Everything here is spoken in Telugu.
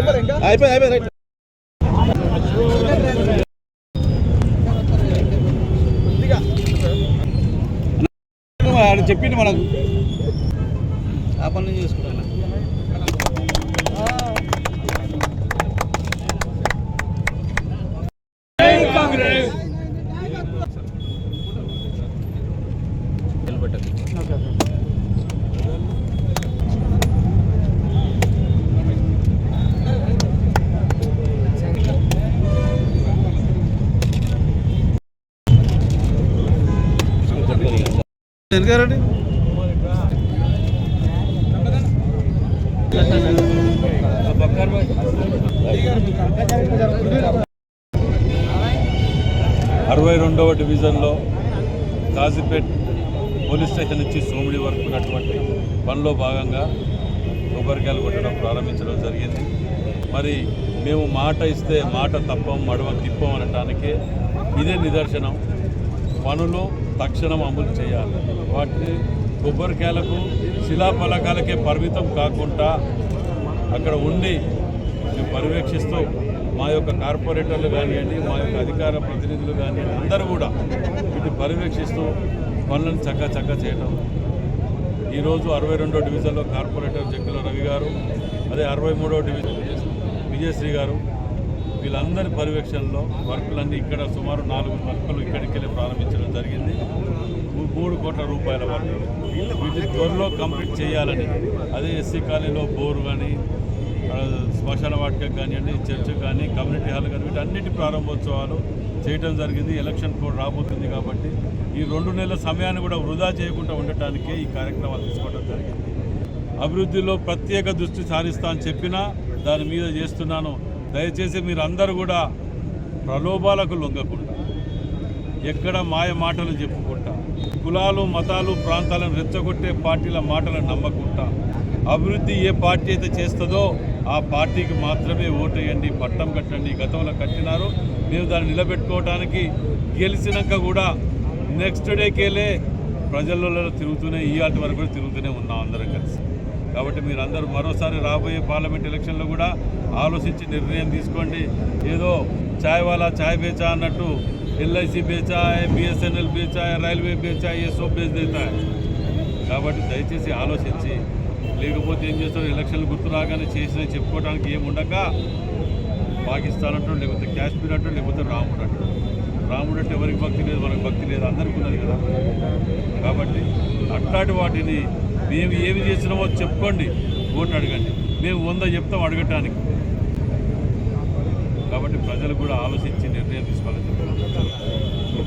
అయిపోయింది అయిపోయింది రైట్. చెప్పిండు మనకు ఆ పని చేసుకుంటాను. ఎందుకండి అరవై రెండవ డివిజన్లో కాజీపేట్ పోలీస్ స్టేషన్ నుంచి సోమిడి వరకు ఉన్నటువంటి పనిలో భాగంగా కొబ్బరికాయలు కొట్టడం ప్రారంభించడం జరిగింది. మరి మేము మాట ఇస్తే మాట తప్పం మడవ తిప్పం అనటానికి ఇదే నిదర్శనం. పనులు తక్షణం అమలు చేయాలి. వాటిని కొబ్బరికాయలకు శిలాఫలకాలకే పరిమితం కాకుండా అక్కడ ఉండి మేము పర్యవేక్షిస్తూ మా యొక్క కార్పొరేటర్లు కానివ్వండి మా యొక్క అధికార ప్రతినిధులు కానివ్వండి అందరూ కూడా వీటిని పర్యవేక్షిస్తూ పనులను చక్క చక్క చేయడం ఈరోజు అరవై రెండో డివిజన్లో కార్పొరేటర్ జగ్గుల రవి గారు అదే అరవై మూడో డివిజన్ విజయశ్రీ గారు వీళ్ళందరి పర్యవేక్షణలో వర్కులన్నీ ఇక్కడ సుమారు నాలుగు వర్కులు ఇక్కడికి వెళ్ళి ప్రారంభించడం జరిగింది. మూడు కోట్ల రూపాయల వరకు. వీటిని త్వరలో కంప్లీట్ చేయాలని అదే ఎస్సీ కాలనీలో బోరు కానీ శ్మశాన వాటిక కానివ్వండి చర్చ్ కానీ కమ్యూనిటీ హాల్ కానీ వీటన్నిటి ప్రారంభోత్సవాలు చేయటం జరిగింది. ఎలక్షన్ కోడ్ రాబోతుంది కాబట్టి ఈ రెండు నెలల సమయాన్ని కూడా వృధా చేయకుండా ఉండటానికే ఈ కార్యక్రమాలు తీసుకోవడం జరిగింది. అభివృద్ధిలో ప్రత్యేక దృష్టి సారిస్తా అని చెప్పినా దాని మీద చేస్తున్నాను దయచేసి మీరు అందరూ కూడా ప్రలోభాలకు లొంగకుండా ఎక్కడ మాయ మాటలు చెప్పుకుంటా కులాలు మతాలు ప్రాంతాలను రెచ్చగొట్టే పార్టీల మాటలను నమ్మకుండా అభివృద్ధి ఏ పార్టీ అయితే చేస్తుందో ఆ పార్టీకి మాత్రమే ఓటేయండి పట్టం కట్టండి గతంలో కట్టినారు. మేము దాన్ని నిలబెట్టుకోవడానికి గెలిచినాక కూడా నెక్స్ట్ డేకెళ్ళే ప్రజలలో తిరుగుతూనే ఇవాటి వరకు కూడా తిరుగుతూనే ఉన్నాం అందరం కలిసి. కాబట్టి మీరందరూ మరోసారి రాబోయే పార్లమెంట్ ఎలక్షన్లో కూడా ఆలోచించి నిర్ణయం తీసుకోండి. ఏదో చాయ్ వాలా చాయ్ బేచా అన్నట్టు ఎల్ఐసి బేచా బిఎస్ఎన్ఎల్ బేచా రైల్వే బేచా ఏ సో బేచ్ దేతా కాబట్టి దయచేసి ఆలోచించి లేకపోతే ఏం చేస్తారు ఎలక్షన్లు గుర్తు రాగానే చేసిన చెప్పుకోవడానికి ఏముండక పాకిస్తాన్ అంటూ లేకపోతే కాశ్మీర్ అంటూ లేకపోతే రాముడు అంటూ. రాముడు అంటే ఎవరికి భక్తి లేదు మనకు భక్తి లేదు అందరికీ ఉన్నది కదా. కాబట్టి అట్లాంటి వాటిని మేము ఏమి చేసినామో చెప్పుకోండి. ఓటు అడగండి. మేము వంద చెప్తాం అడగటానికి. కాబట్టి ప్రజలు కూడా ఆలోచించి నిర్ణయం తీసుకోవాలని చెప్తున్నాం